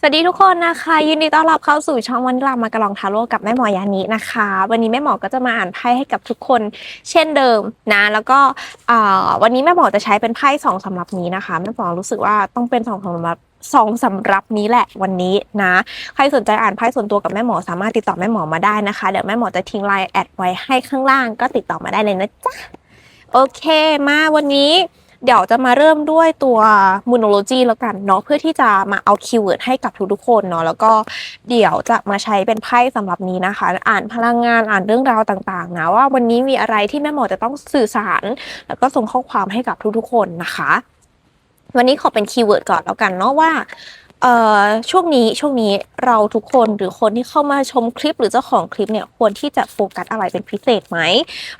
สวัสดีทุกคนนะคะ ยินดีต้อนรับเข้าสู่ช่องวันรามากระลองทาโร่กับแม่หมอยานินะคะ วันนี้แม่หมอก็จะมาอ่านไพ่ให้กับทุกคน เช่นเดิมนะแล้วก็วันนี้แม่หมอจะใช้เป็นไพ่สองสำหรับนี้นะคะแม่หมอรู้สึกว่าต้องเป็นสองสำหรับสองสำหรับนี้แหละวันนี้นะ ใครสนใจอ่านไพ่ส่วนตัวกับแม่หมอสามารถติดต่อแม่หมอมาได้นะคะเดี๋ยวแม่หมอจะทิ้งไลน์แอดไว้ให้ข้างล่างก็ติดต่อมาได้เลยนะจ๊ะโอเค มาวันนี้ เดี๋ยวจะมาเริ่มด้วยตัวมูโนโลจีแล้วกันเนาะเพื่อที่จะมาเอาคีย์เวิร์ดให้กับทุกๆคนเนาะแล้วก็เดี๋ยวจะมาใช้เป็นไพ่สำหรับนี้นะคะ อ่านพลังงานอ่านเรื่องราวต่างๆนะว่าวันนี้มีอะไรที่แม่หมอจะต้องสื่อสาร แล้วก็ส่งข้อความให้กับทุกๆคนนะคะ วันนี้ขอเป็นคีย์เวิร์ดก่อนแล้วกันเนาะว่า เอ่อช่วงนี้ช่วงนี้เราทุกคนหรือคนที่เข้ามาชมคลิปหรือเจ้าของคลิปเนี่ยควรที่จะโฟกัสอะไรเป็นพิเศษไหม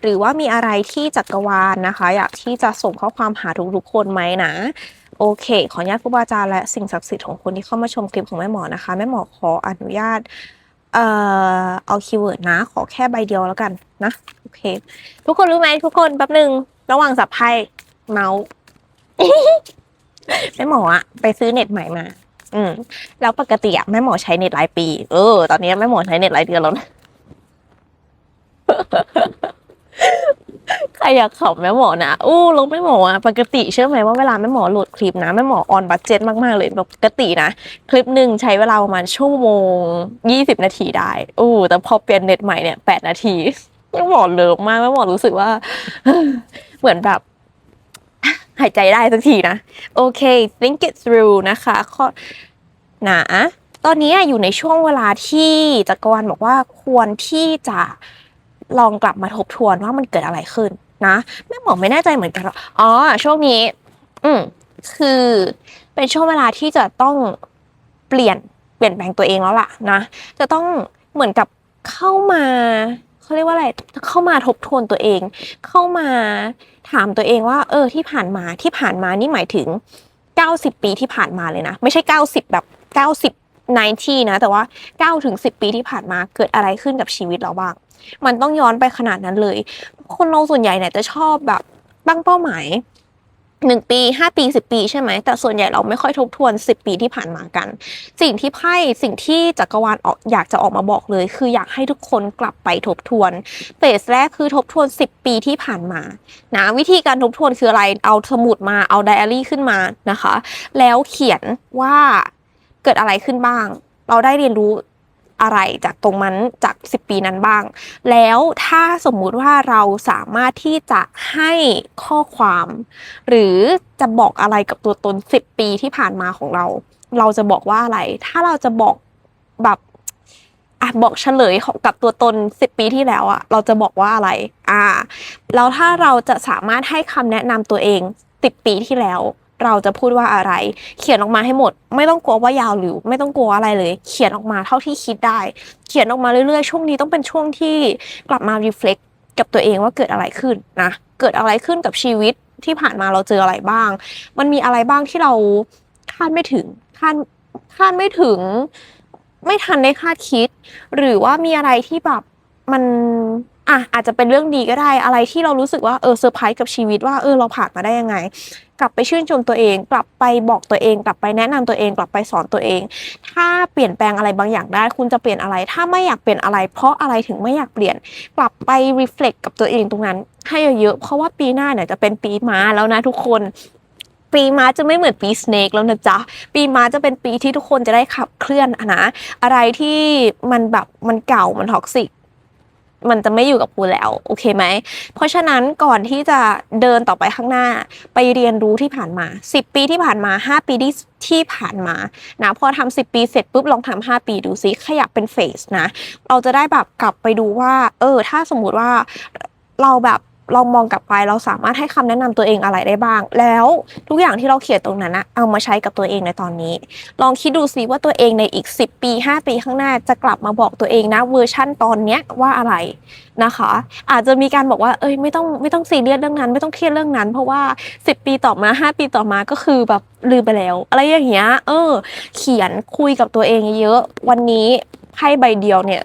หรือว่ามีอะไรที่จักรวาลนะคะ อยากที่จะส่งข้อความหาทุกๆคนไหมนะโอเค ขออนุญาตครูบาอาจารย์และสิ่งศักดิ์สิทธิ์ของคนที่เข้ามาชมคลิปของแม่หมอนะคะ แม่หมอขออนุญาตเอ่อเอาคีย์เวิร์ดนะ ขอแค่ใบเดียวแล้วกันนะโอเค ทุกคนรู้ไหมทุกคนแป๊บหนึ่งระหว่างสับไพ่เมาส์แม่หมออะไปซื้อเน็ตใหม่มา อืมแล้วปกติอะแม่หมอใช้เน็ตหลายปี เออ ตอนนี้แม่หมอใช้เน็ตหลายเดือนแล้วนะใครอยากขำแม่หมอนะอู้ลงแม่หมออะปกติเชื่อไหมว่าเวลาแม่หมอโหลดคลิปนะแม่หมอออนบัตเจ็ตมากๆเลยปกตินะ คลิปหนึ่งใช้เวลาประมาณชั่วโมงยี่สิบนาทีได้อู้แต่พอเปลี่ยนเน็ตใหม่เนี่ยแปดนาทีแม่หมอเลิฟมากแม่หมอรู้สึกว่า เหมือนแบบ หายใจได้สักทีนะ โอเค think it through นะคะข้อหนาตอนนี้อยู่ในช่วงเวลาที่จักรวาลบอกว่าควรที่จะลองกลับมาทบทวนว่ามันเกิดอะไรขึ้นนะแม่หมอไม่แน่ใจเหมือนกันหรออ๋อช่วงนี้ อืมคือเป็นช่วงเวลาที่จะต้องเปลี่ยนเปลี่ยนแปลงตัวเองแล้วล่ะนะ จะต้องเหมือนกับเข้ามา เขาเรียกว่าอะไรเข้ามาทบทวนตัวเอง เข้ามาถามตัวเองว่า เออที่ผ่านมาที่ผ่านมานี่หมายถึง 90 ปีที่ผ่านมาเลยนะ ไม่ใช่ 90 แบบ 90 90นะแต่ว่า9ถึง10 ปีที่ผ่านมาเกิดอะไรขึ้นกับชีวิตเราบ้าง มันต้องย้อนไปขนาดนั้นเลย คนเราส่วนใหญ่เนี่ยจะชอบแบบตั้งเป้าหมาย หนึ่งปีห้าปีสิบปีใช่ไหม แต่ส่วนใหญ่เราไม่ค่อยทบทวนสิบปีที่ผ่านมากัน สิ่งที่ไพ่สิ่งที่จักรวาลออกอยากจะออกมาบอกเลย คืออยากให้ทุกคนกลับไปทบทวนเฟสแรกคือทบทวน10ปีที่ผ่านมานะวิธีการทบทวนคืออะไรเอาสมุดมาเอาไดอารี่ขึ้นมานะคะ แล้วเขียนว่าเกิดอะไรขึ้นบ้าง เราได้เรียนรู้ อะไรจากตรงนั้นจาก 10 ปีนั้นบ้าง แล้วถ้าสมมุติว่าเราสามารถที่จะให้ข้อความ หรือจะบอกอะไรกับตัวตน 10 ปีที่ผ่านมาของเรา เราจะบอกว่าอะไร ถ้าเราจะบอกแบบอะบอกเฉลยของกับตัวตน 10 ปีที่แล้วอะเราจะบอกว่าอะไร อ่าแล้วถ้าเราจะสามารถให้คำแนะนำตัวเอง 10 ปีที่แล้ว เราจะพูดว่าอะไร เขียนออกมาให้หมด ไม่ต้องกลัวว่ายาวหรือ ไม่ต้องกลัวอะไรเลย เขียนออกมาเท่าที่คิดได้ เขียนออกมาเรื่อยๆ ช่วงนี้ต้องเป็นช่วงที่กลับมา reflect กับตัวเองว่าเกิดอะไรขึ้นนะ เกิดอะไรขึ้นกับชีวิตที่ผ่านมาเราเจออะไรบ้าง มันมีอะไรบ้างที่เราคาดไม่ถึงคาดคาดไม่ถึง ไม่ทันได้คาดคิด หรือว่ามีอะไรที่แบบมัน อะอาจจะเป็นเรื่องดีก็ได้อะไรที่เรารู้สึกว่าเออเซอร์ไพรส์กับชีวิตว่าเออเราผ่านมาได้ยังไง กลับไปชื่นชมตัวเอง กลับไปบอกตัวเอง กลับไปแนะนำตัวเอง กลับไปสอนตัวเอง ถ้าเปลี่ยนแปลงอะไรบางอย่างได้ คุณจะเปลี่ยนอะไร ถ้าไม่อยากเปลี่ยนอะไร เพราะอะไรถึงไม่อยากเปลี่ยน กลับไป reflect กับตัวเองตรงนั้น ให้เยอะๆเพราะว่าปีหน้าเนี่ยจะเป็นปีม้าแล้วนะทุกคนปีม้าจะไม่เหมือนปีสเนกแล้วนะจ๊ะ ปีม้าจะเป็นปีที่ทุกคนจะได้ขับเคลื่อนอะนะ อะไรที่มันแบบมันเก่ามันท็อกซิก มันจะไม่อยู่กับกูแล้วโอเคไหม เพราะฉะนั้นก่อนที่จะเดินต่อไปข้างหน้า ไปเรียนรู้ที่ผ่านมา 10 ปีที่ผ่านมา 5 ปีที่ที่ผ่านมานะพอทำ10 ปีเสร็จปุ๊บลองทำ5ปีดูซิขยับเป็นเฟสนะ เราจะได้แบบกลับไปดูว่า เออ ถ้าสมมุติว่าเราแบบ เรามองกลับไปเราสามารถให้คำแนะนำตัวเองอะไรได้บ้าง แล้วทุกอย่างที่เราเขียนตรงนั้นนะเอามาใช้กับตัวเองในตอนนี้ ลองคิดดูซิว่าตัวเองในอีก 10 ปี 5 ปีข้างหน้าจะกลับมาบอกตัวเองนะเวอร์ชั่นตอนเนี้ยว่าอะไรนะคะ อาจจะมีการบอกว่าเอ้ยไม่ต้องไม่ต้องซีเรียสเรื่องนั้น ไม่ต้องเครียดเรื่องนั้น เพราะว่า 10 ปีต่อมา 5 ปีต่อมาก็คือแบบลืมไปแล้ว อะไรอย่างเงี้ยเออ เขียนคุยกับตัวเองเยอะวันนี้ไพ่ใบเดียวเนี่ย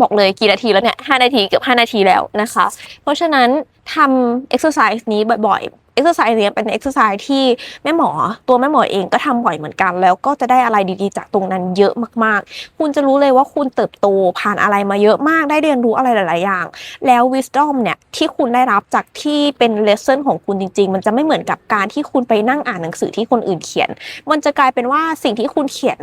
บอกเลยกี่นาทีแล้วเนี่ยห้านาทีเกือบห้านาทีแล้วนะคะ เพราะฉะนั้นทำเอ็กซ์ไซส์นี้บ่อย เอ็กซ์ไซส์เนี้ยเป็นเอ็กซ์ไซส์ที่แม่หมอตัวแม่หมอเองก็ทำบ่อยเหมือนกัน แล้วก็จะได้อะไรดีๆ จากตรงนั้นเยอะมากๆ คุณจะรู้เลยว่าคุณเติบโตผ่านอะไรมาเยอะมากได้เรียนรู้อะไรหลาย ๆ อย่าง แล้ว wisdom เนี่ยที่คุณได้รับจากที่เป็น lesson ของคุณจริง ๆ มันจะไม่เหมือนกับการที่คุณไปนั่งอ่านหนังสือที่คนอื่นเขียน มันจะกลายเป็นว่าสิ่งที่คุณเขียน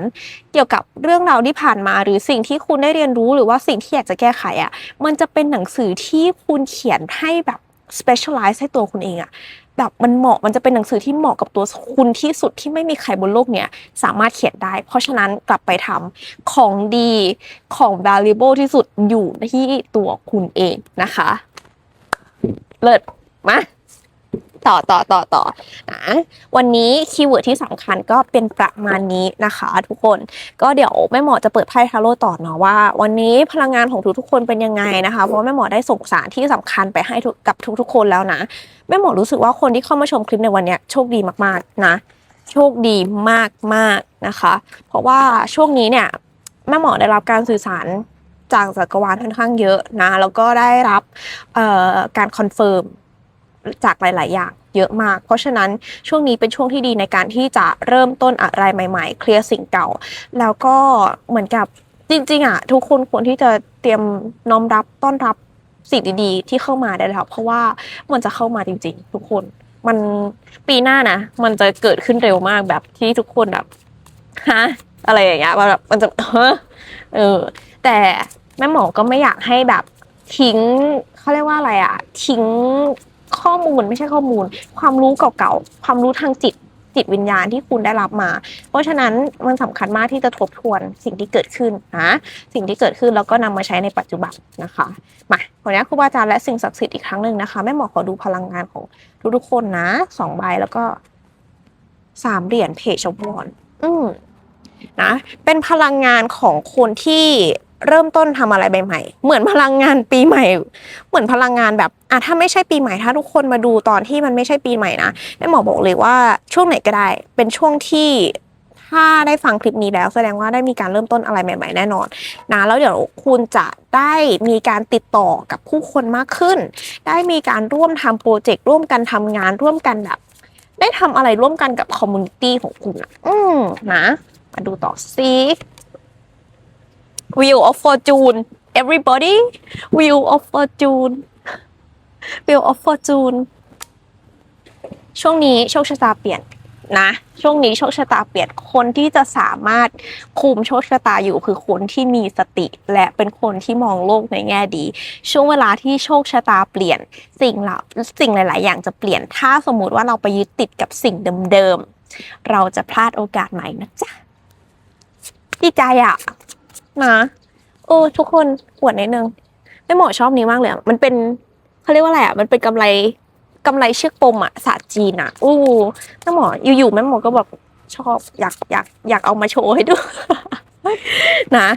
เกี่ยวกับเรื่องราวที่ผ่านมา หรือสิ่งที่คุณได้เรียนรู้หรือว่าสิ่งที่อยากจะแก้ไขอะ่ะมันจะเป็นหนังสือที่คุณเขียนให้แบบ specialize ให้ตัวคุณเองอะ แบบมันเหมาะมันจะเป็นหนังสือที่เหมาะกับตัวคุณที่สุดที่ไม่มีใครบนโลกเนี้ยสามารถเขียนได้ เพราะฉะนั้นกลับไปทำของดีของ valuable ที่สุดอยู่ที่ตัวคุณเองนะคะ เลิศมา ต่อต่อต่อต่อนะวันนี้คีย์เวิร์ดที่สำคัญก็เป็นประมาณนี้นะคะ ทุกคนก็เดี๋ยวแม่หมอจะเปิดไพ่ทาโร่ต่อเนาะว่า วันนี้พลังงานของทุกๆคนเป็นยังไงนะคะ เพราะแม่หมอได้ส่งสารที่สำคัญไปให้กับทุกๆ คนแล้วนะแม่หมอรู้สึกว่าคนที่เข้ามาชมคลิปในวันนี้โชคดีมากๆนะโชคดีมากๆนะคะ เพราะว่าช่วงนี้เนี่ยแม่หมอได้รับการสื่อสารจากจักรวาลค่อนข้างเยอะนะ แล้วก็ได้รับการคอนเฟิร์ม จากหลาย ๆ อย่างเยอะมาก เพราะฉะนั้นช่วงนี้เป็นช่วงที่ดีในการที่จะเริ่มต้นอะไรใหม่ ๆ เคลียร์สิ่งเก่า แล้วก็เหมือนกับจริง ๆ อะ ทุกคนควรที่จะเตรียมน้อมรับต้อนรับสิ่งดี ๆ ที่เข้ามาได้แล้วเพราะว่ามันจะเข้ามาจริง ๆ ทุกคนมันปีหน้านะมันจะเกิดขึ้นเร็วมากแบบที่ทุกคนแบบฮะอะไรอย่างเงี้ยมันแบบมันจะเอเออ แต่แม่หมอก็ไม่อยากให้แบบทิ้งเขาเรียกว่าอะไรอะทิ้ง ข้อมูลไม่ใช่ข้อมูล ความรู้เก่าๆ ความรู้ทางจิตจิตวิญญาณที่คุณได้รับมา เพราะฉะนั้นมันสำคัญมากที่จะทบทวนสิ่งที่เกิดขึ้นนะสิ่งที่เกิดขึ้นแล้วก็นำมาใช้ในปัจจุบันนะคะมาขออนุญาตครูบาอาจารย์และสิ่งศักดิ์สิทธิ์อีกครั้งหนึ่งนะคะแม่หมอขอดูพลังงานของทุกๆคนนะสองใบแล้วก็สามเหรียญเพจชมพรอืมนะเป็นพลังงานของคนที่ เริ่มต้นทำอะไรใหม่ๆเหมือนพลังงานปีใหม่ เหมือนพลังงานแบบอะถ้าไม่ใช่ปีใหม่ถ้าทุกคนมาดูตอนที่มันไม่ใช่ปีใหม่นะแม่หมอบอกเลยว่าช่วงไหนก็ได้เป็นช่วงที่ถ้าได้ฟังคลิปนี้แล้วแสดงว่าได้มีการเริ่มต้นอะไรใหม่ ๆ แน่นอนนะแล้วเดี๋ยวคุณจะได้มีการติดต่อกับผู้คนมากขึ้น ได้มีการร่วมทำโปรเจกต์ร่วมกันทำงานร่วมกันแบบ ได้ทำอะไรร่วมกันกับคอมมูนิตี้ของคุณอะ อืมนะ มาดูต่อสิ Wheel of Fortune everybody Wheel of Fortune Wheel of Fortune ช่วงนี้โชคชะตาเปลี่ยนนะ ช่วงนี้โชคชะตาเปลี่ยนคนที่จะสามารถคุมโชคชะตาอยู่คือคนที่มีสติ และเป็นคนที่มองโลกในแง่ดี ช่วงเวลาที่โชคชะตาเปลี่ยนสิ่งเหล่าสิ่งหลาย ๆ อย่างจะเปลี่ยนถ้าสมมุติว่าเราไปยึดติดกับสิ่งเดิม ๆ เราจะพลาดโอกาสใหม่นะจ๊ะดีใจอะ นะโอ้ทุกคนปวดนิดนึงแม่หมอชอบนี้มากเลยอะมันเป็นเขาเรียกว่าอะไรอะมันเป็นกำไรกำไรเชือกปมอะศาสตร์จีนอะอู้แม่หมออยู่ๆแม่หมอก็แบบชอบอยากอยากอยากเอามาโชว์ให้ดู นะ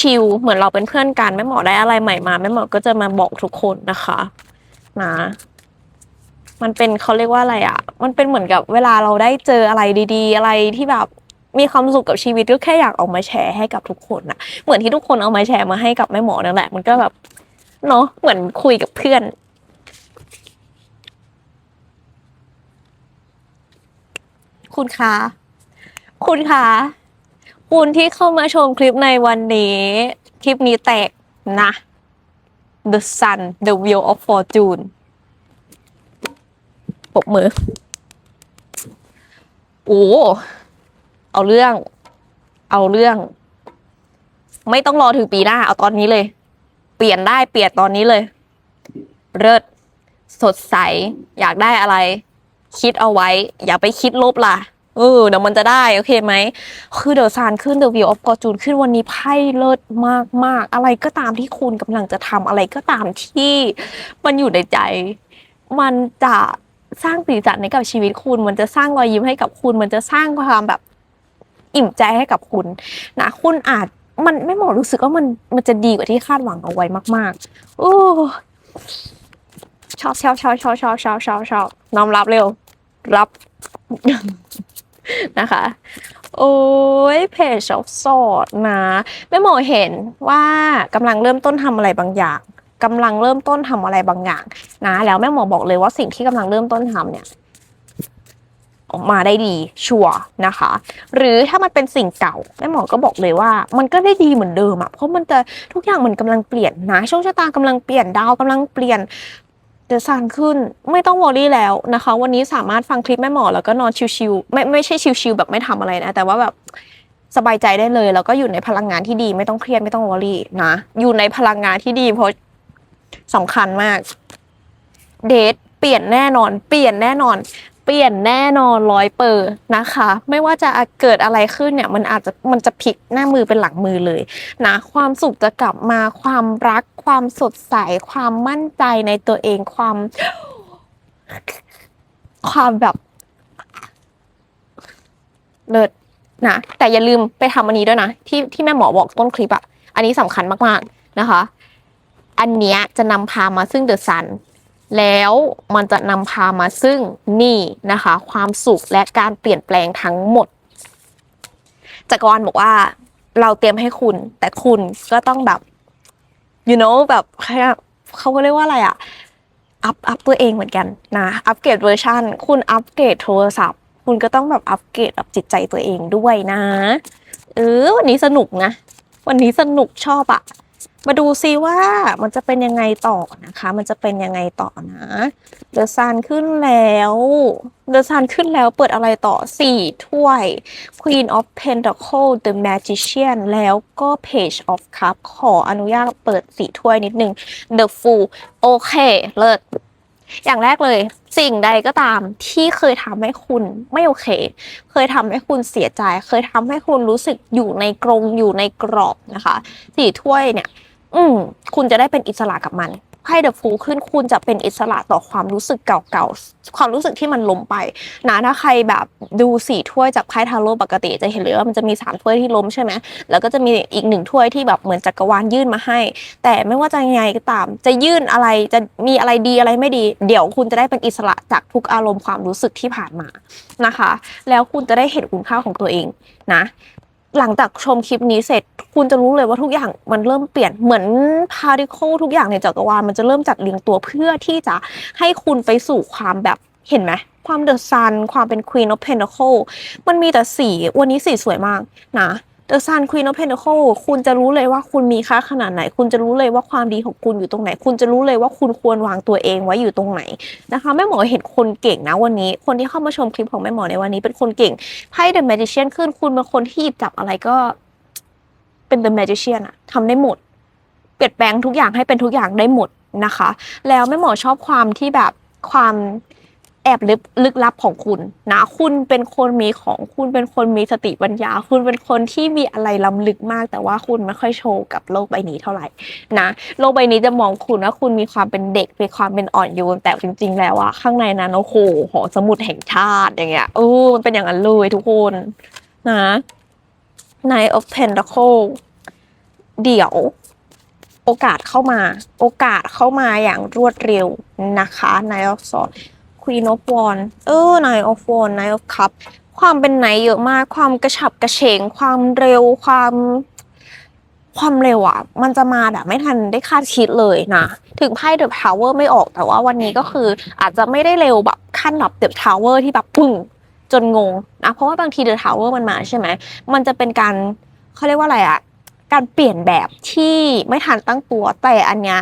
ชิวๆเหมือนเราเป็นเพื่อนกันแม่หมอได้อะไรใหม่มาแม่หมอก็จะมาบอกทุกคนนะคะ นะ มันเป็นเขาเรียกว่าอะไรอะมันเป็นเหมือนกับเวลาเราได้เจออะไรดี ๆ อะไรที่แบบ มีความสุขกับชีวิตก็แค่อยากเอามาแชร์ให้กับทุกคนอะเหมือนที่ทุกคนเอามาแชร์มาให้กับแม่หมอนั่นแหละ มันก็แบบเนาะเหมือนคุยกับเพื่อน คุณคะคุณคะคุณที่เข้ามาชมคลิปในวันนี้ คลิปนี้แตกนะ The Sun The Wheel of Fortune ปรบมือ โอ้ เอาเรื่อง เอาเรื่อง ไม่ต้องรอถึงปีหน้า เอาตอนนี้เลย เปลี่ยนได้เปลี่ยนตอนนี้เลย เลิศสดใส อยากได้อะไร คิดเอาไว้ อย่าไปคิดลบล่ะเออเดี๋ยวมันจะได้ โอเคไหม คือเดอะซานขึ้นเดอะวิวออฟฟอร์จูนขึ้นวันนี้ไพ่เลิศมากมากๆอะไรก็ตามที่คุณกำลังจะทำอะไรก็ตามที่ มันอยู่ในใจ มันจะสร้างสีสันให้กับชีวิตคุณ มันจะสร้างรอยยิ้มให้กับคุณ มันจะสร้างความแบบ อิ่มใจให้กับคุณนะคุณอาจมันไม่หมอรู้สึกว่ามันมันจะดีกว่าที่คาดหวังเอาไว้มากๆโอ้ชอบชอบชอบชอบชอบชอบชอบชอบน้อมรับเร็ว รับนะคะ โอ้ยเพจชอบสอดนะแม่หมอเห็นว่ากำลังเริ่มต้นทำอะไรบางอย่างกำลังเริ่มต้นทำอะไรบางอย่างนะแล้วแม่หมอบอกเลยว่าสิ่งที่กำลังเริ่มต้นทำเนี่ย ออกมาได้ดีชัวนะคะ หรือถ้ามันเป็นสิ่งเก่าแม่หมอก็บอกเลยว่า มันก็ได้ดีเหมือนเดิมอะเพราะมันจะทุกอย่างมันกำลังเปลี่ยนนะโชคชะตากำลังเปลี่ยนดาวกำลังเปลี่ยนเดซันขึ้นไม่ต้องวอรี่แล้วนะคะ วันนี้สามารถฟังคลิปแม่หมอแล้วก็นอนชิวๆไม่ไม่ใช่ชิวๆแบบไม่ทำอะไรนะ แต่ว่าแบบสบายใจได้เลยแล้วก็อยู่ในพลังงานที่ดีไม่ต้องเครียดไม่ต้องวอรี่นะ อยู่ในพลังงานที่ดีเพราะสำคัญมาก เดทเปลี่ยนแน่นอน เปลี่ยนแน่นอน เปลี่ยนแน่นอนร้อยเปอร์นะคะ ไม่ว่าจะเกิดอะไรขึ้นเนี่ยมันอาจจะมันจะพลิกหน้ามือเป็นหลังมือเลยนะความสุขจะกลับมาความรัก ความสดใส ความมั่นใจในตัวเองความ ความแบบเลิศนะแต่อย่าลืมไปทำอันนี้ด้วยนะ ที่ที่แม่หมอบอกต้นคลิปอะอันนี้สำคัญมากๆนะคะ อันเนี้ยจะนำพามาซึ่งเดอะซัน แล้วมันจะนำพามาซึ่งนี่นะคะ ความสุขและการเปลี่ยนแปลงทั้งหมดจักรวาลบอกว่า เราเตรียมให้คุณ แต่คุณก็ต้องแบบ you know แบบเขาเรียกว่าอะไรอะอัพอัพตัวเองเหมือนกันนะอัปเกรดเวอร์ชันคุณอัปเกรดโทรศัพท์ คุณก็ต้องแบบอัปเกรดแบบจิตใจตัวเองด้วยนะ เออวันนี้สนุกนะ วันนี้สนุกชอบอะ มาดูซิว่ามันจะเป็นยังไงต่อนะคะ มันจะเป็นยังไงต่อนะเดอะซันขึ้นแล้วเดอะซันขึ้นแล้วเปิดอะไรต่อสี่ถ้วย Queen of Pentacle The Magician แล้วก็ Page of Cup ขออนุญาตเปิดสี่ถ้วยนิดนึง The Fool โอเค เลิศอย่างแรกเลย สิ่งใดก็ตามที่เคยทำให้คุณไม่โอเค เคยทำให้คุณเสียใจ เคยทำให้คุณรู้สึกอยู่ในกรงอยู่ในกรอบนะคะสี่ถ้วยเนี่ย อืมคุณจะได้เป็นอิสระกับมันไพ่เดอะฟูขึ้นคุณจะเป็นอิสระต่อความรู้สึกเก่าๆ ความรู้สึกที่มันล้มไปนะถ้าใครแบบดูสี่ถ้วยจากไพ่ทาโร่ปกติจะเห็นเลยว่ามันจะมีสามถ้วยที่ล้มใช่ไหมแล้วก็จะมีอีกหนึ่งถ้วยที่แบบเหมือนจักรวาลยื่นมาให้ แต่ไม่ว่าจะยังไงก็ตาม จะยื่นอะไรจะมีอะไรดีอะไรไม่ดี เดี๋ยวคุณจะได้เป็นอิสระจากทุกอารมณ์ความรู้สึกที่ผ่านมานะคะ แล้วคุณจะได้เห็นคุณค่าของตัวเองนะหลังจากชมคลิปนี้เสร็จ คุณจะรู้เลยว่าทุกอย่างมันเริ่มเปลี่ยนเหมือนพาร์ติเคิลทุกอย่างในจักรวาลมันจะเริ่มจัดเรียงตัวเพื่อที่จะให้คุณไปสู่ความแบบเห็นไหมความเดอะซันความเป็น Queen of Pentacle มันมีแต่สีวันนี้สีสวยมากนะเดอะซัน Queen of Pentacle คุณจะรู้เลยว่าคุณมีค่าขนาดไหน คุณจะรู้เลยว่าความดีของคุณอยู่ตรงไหน คุณจะรู้เลยว่าคุณควรวางตัวเองไว้อยู่ตรงไหนนะคะแม่หมอเห็นคนเก่งนะวันนี้ คนที่เข้ามาชมคลิปของแม่หมอในวันนี้เป็นคนเก่งไพ่ The Magician ขึ้น คุณเป็นคนที่หยิบจับอะไรก็ เป็น The Magician อะทำได้หมด เปลี่ยนแปลงทุกอย่างให้เป็นทุกอย่างได้หมดนะคะ แล้วแม่หมอชอบความที่แบบความแอบลึกลึกลับของคุณนะ คุณเป็นคนมีของคุณเป็นคนมีสติปัญญา คุณเป็นคนที่มีอะไรล้ำลึกมาก แต่ว่าคุณไม่ค่อยโชว์กับโลกใบนี้เท่าไหร่นะโลกใบนี้จะมองคุณว่าคุณมีความเป็นเด็กมีความเป็นอ่อนโยนแต่จริง ๆ แล้วอะข้างในนั้นโอ้โหหอสมุดแห่งชาติอย่างเงี้ยโอ้มันเป็นอย่างนั้นเลยทุกคนนะ Nine of Pentacle เดี๋ยวโอกาสเข้ามา โอกาสเข้ามาอย่างรวดเร็วนะคะ Nine of Swords Queen of Wands เออ Nine of Wands Nine of Cup ความเป็นไหนเยอะมาก ความกระฉับกระเฉง ความเร็ว ความ ความเร็วอะมันจะมาแบบไม่ทันได้คาดคิดเลยนะ ถึงไพ่เดอะทาวเวอร์ไม่ออก แต่ว่าวันนี้ก็คืออาจจะไม่ได้เร็วแบบขั้นแบบเดอะทาวเวอร์ที่แบบปึ้ง จนงงนะเพราะว่าบางทีเดอะทาวเวอร์มันมาใช่ไหมมันจะเป็นการเขาเรียกว่าอะไรอะการเปลี่ยนแบบที่ไม่ทันตั้งตัวแต่อันเนี้ย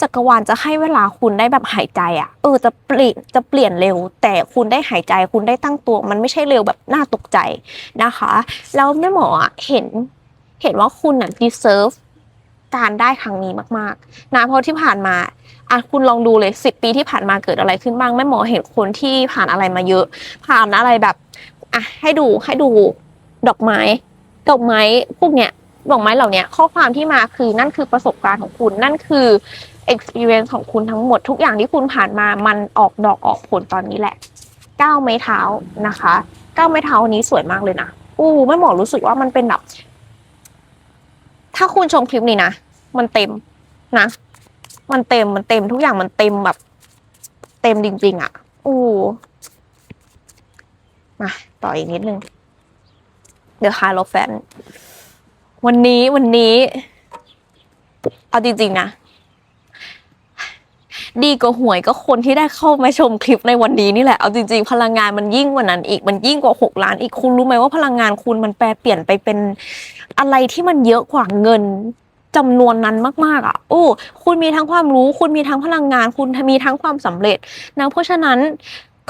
จักรวาลจะให้เวลาคุณได้แบบหายใจอะเออจะเปลี่ยนจะเปลี่ยนเร็ว แต่คุณได้หายใจ คุณได้ตั้งตัว มันไม่ใช่เร็วแบบน่าตกใจนะคะ แล้วแม่หมอเห็นเห็นว่าคุณอะ deserve การได้ครั้งนี้มากๆนะเพราะที่ผ่านมา อะคุณลองดูเลยสิบปีที่ผ่านมาเกิดอะไรขึ้นบ้างแม่หมอเห็นคนที่ผ่านอะไรมาเยอะ ผ่านอะไรแบบอะให้ดูให้ดูดอกไม้ ดอกไม้พวกเนี้ยดอกไม้เหล่านี้ข้อความที่มาคือนั่นคือประสบการณ์ของคุณนั่นคือ experience ของคุณทั้งหมดทุกอย่างที่คุณผ่านมามันออกดอกออกผลตอนนี้แหละก้าวไม้เท้านะคะก้าวไม้เท้านี้สวยมากเลยนะอู้แม่หมอรู้สึกว่ามันเป็นแบบถ้าคุณชมคลิปนี้นะมันเต็มนะ มันเต็มมันเต็มทุกอย่างมันเต็มแบบ เต็มจริง ๆ อะอู้มาต่ออีกนิดนึงเดี๋ยวคาร์โลแฟน วันนี้วันนี้ เอาจริง ๆ นะ ดีกว่าหวยก็คนที่ได้เข้ามาชมคลิปในวันนี้นี่แหละ เอาจริง ๆ พลังงานมันยิ่งกว่านั้นอีกมันยิ่งกว่า6ล้านอีกคุณรู้ไหมว่าพลังงานคุณมันแปลเปลี่ยนไปเป็นอะไรที่มันเยอะกว่าเงิน จำนวนนั้นมากๆอะ โอ้ คุณมีทั้งความรู้ คุณมีทั้งพลังงาน คุณมีทั้งความสำเร็จนะเพราะฉะนั้น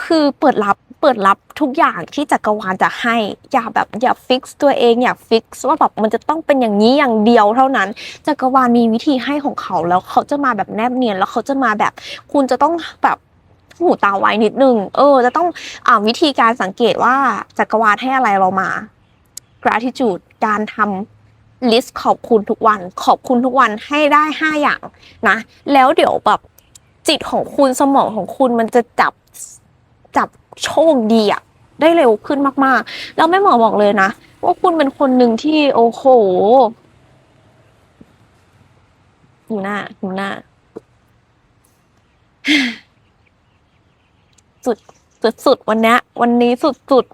คือเปิดรับเปิดรับทุกอย่างที่จักรวาลจะให้ อย่าแบบอย่าฟิกซ์ตัวเองอย่าฟิกซ์ว่าแบบมันจะต้องเป็นอย่างนี้อย่างเดียวเท่านั้นจักรวาลมีวิธีให้ของเขาแล้วเขาจะมาแบบแนบเนียนแล้วเขาจะมาแบบคุณจะต้องแบบหูตาไวนิดนึง เออ จะต้องอ่าวิธีการสังเกตว่าจักรวาลให้อะไรเรามา gratitude การทำ list ขอบคุณทุกวัน ขอบคุณทุกวันให้ได้ห้าอย่างนะ แล้วเดี๋ยวแบบจิตของคุณสมองของคุณมันจะจับจับโชคดีอะได้เร็วขึ้นมากๆ แล้วแม่หมอบอกเลยนะว่าคุณเป็นคนหนึ่งที่โอ้โหหูหน้าหูหน้า สุดสุดสุดวันนี้วันนี้สุดสุด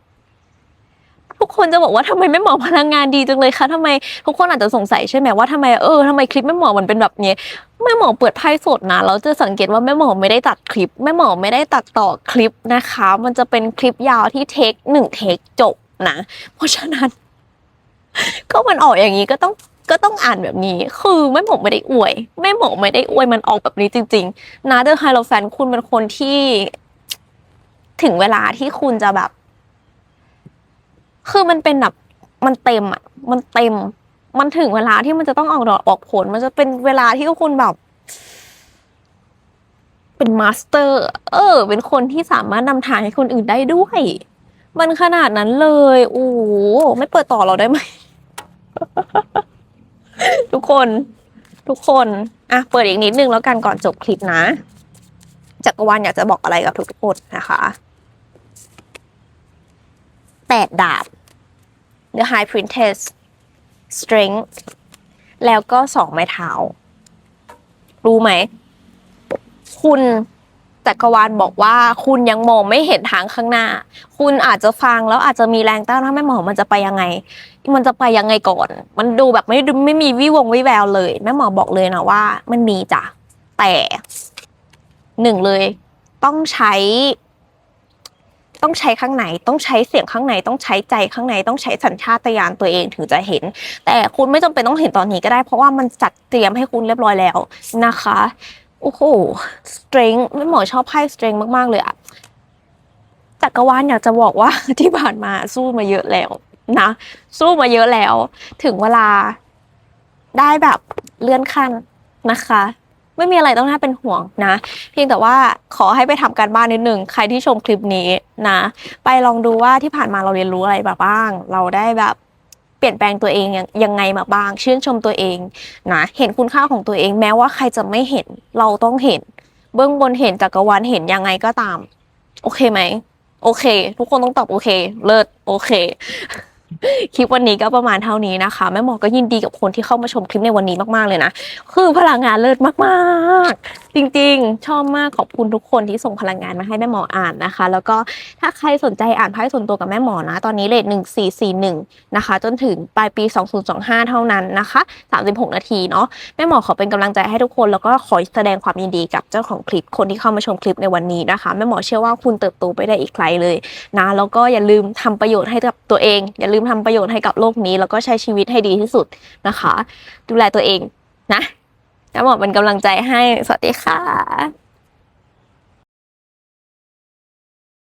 ทุกคนจะบอกว่าทำไมแม่หมอพลังงานดีจังเลยคะทำไมทุกคนอาจจะสงสัยใช่ไหมว่าทำไมเออทำไมคลิปแม่หมอมันเป็นแบบนี้แม่หมอเปิดไพ่สดนะเราจะสังเกตว่าแม่หมอไม่ได้ตัดคลิปแม่หมอไม่ได้ตัดต่อคลิปนะคะ มันจะเป็นคลิปยาวที่เทคหนึ่งเทคจบนะเพราะฉะนั้น ก็มันออกอย่างนี้ก็ต้องก็ต้องอ่านแบบนี้ คือแม่หมอไม่ได้อวย แม่หมอไม่ได้อวยมันออกแบบนี้จริง ๆ นะเดอร์ไฮโลแฟนคุณเป็นคนที่ ถึงเวลาที่คุณจะแบบ คือมันเป็นแบบมันเต็มอะ มันเต็ม มันถึงเวลาที่มันจะต้องออกดอกออกผล มันจะเป็นเวลาที่คุณแบบ เป็นมาสเตอร์ เออ เป็นคนที่สามารถนำทางให้คนอื่นได้ด้วย มันขนาดนั้นเลย โอ้ไม่เปิดต่อเราได้ไหม ทุกคน ทุกคน อะ เปิดอีกนิดนึงแล้วกันก่อนจบคลิปนะ จักรวาลอยากจะบอกอะไรกับทุกคนนะคะ แปดดาบ The High Princess Strength แล้วก็สองไม้เท้า รู้ไหม คุณจักรวาลบอกว่าคุณยังมองไม่เห็นทางข้างหน้า คุณอาจจะฟังแล้วอาจจะมีแรงต้านถ้าไม่หมอมันจะไปยังไง มันจะไปยังไงก่อน มันดูแบบไม่ไม่มีวิวงวิแววเลย แม่หมอบอกเลยนะว่า มันมีจ้ะแต่หนึ่งเลย ต้องใช้ ต้องใช้ข้างในต้องใช้เสียงข้างในต้องใช้ใจข้างในต้องใช้สัญชาตญาณตัวเองถึงจะเห็น แต่คุณไม่จำเป็นต้องเห็นตอนนี้ก็ได้ เพราะว่ามันจัดเตรียมให้คุณเรียบร้อยแล้วนะคะโอ้โห strength แม่หมอชอบไพ่ strength มาก ๆ เลยอะจักรวาลอยากจะบอกว่าที่ผ่านมาสู้มาเยอะแล้วนะ สู้มาเยอะแล้ว ถึงเวลาได้แบบเลื่อนขั้นนะคะ ไม่มีอะไรต้องน่าเป็นห่วงนะ เพียงแต่ว่าขอให้ไปทำการบ้านนิดหนึ่งใครที่ชมคลิปนี้นะ ไปลองดูว่าที่ผ่านมาเราเรียนรู้อะไรมาบ้าง เราได้แบบเปลี่ยนแปลงตัวเองยังไงมาบ้าง ชื่นชมตัวเองนะเห็นคุณค่าของตัวเอง แม้ว่าใครจะไม่เห็นเราต้องเห็น เบื้องบนเห็นจักรวาลเห็นยังไงก็ตาม โอเคไหมโอเค ทุกคนต้องตอบโอเค เลิศโอเค คลิปวันนี้ก็ประมาณเท่านี้นะคะแม่หมอก็ยินดีกับคนที่เข้ามาชมคลิปในวันนี้มากๆเลยนะ คือพลังงานเลิศมากๆ จริงๆ ชอบมากขอบคุณทุกคนที่ส่งพลังงานมาให้แม่หมออ่านนะคะ แล้วก็ถ้าใครสนใจอ่านไพ่ส่วนตัวกับแม่หมอนะ ตอนนี้เลทหนึ่งสี่สี่หนึ่งนะคะ จนถึงปลายปี 2025 เท่านั้นนะคะ 36 นาทีเนาะแม่หมอขอเป็นกำลังใจให้ทุกคนแล้วก็ขอแสดงความยินดีกับเจ้าของคลิปคนที่เข้ามาชมคลิปในวันนี้นะคะแม่หมอเชื่อว่าคุณเติบโตไปได้อีกไกลเลยนะแล้วก็อย่าลืมทำประโยชน์ให้กับตัวเอง อย่าลืมทำประโยชน์ให้กับโลกนี้ แล้วก็ใช้ชีวิตให้ดีที่สุดนะคะ ดูแลตัวเองนะ แม่หมอเป็นกำลังใจให้ สวัสดีค่ะ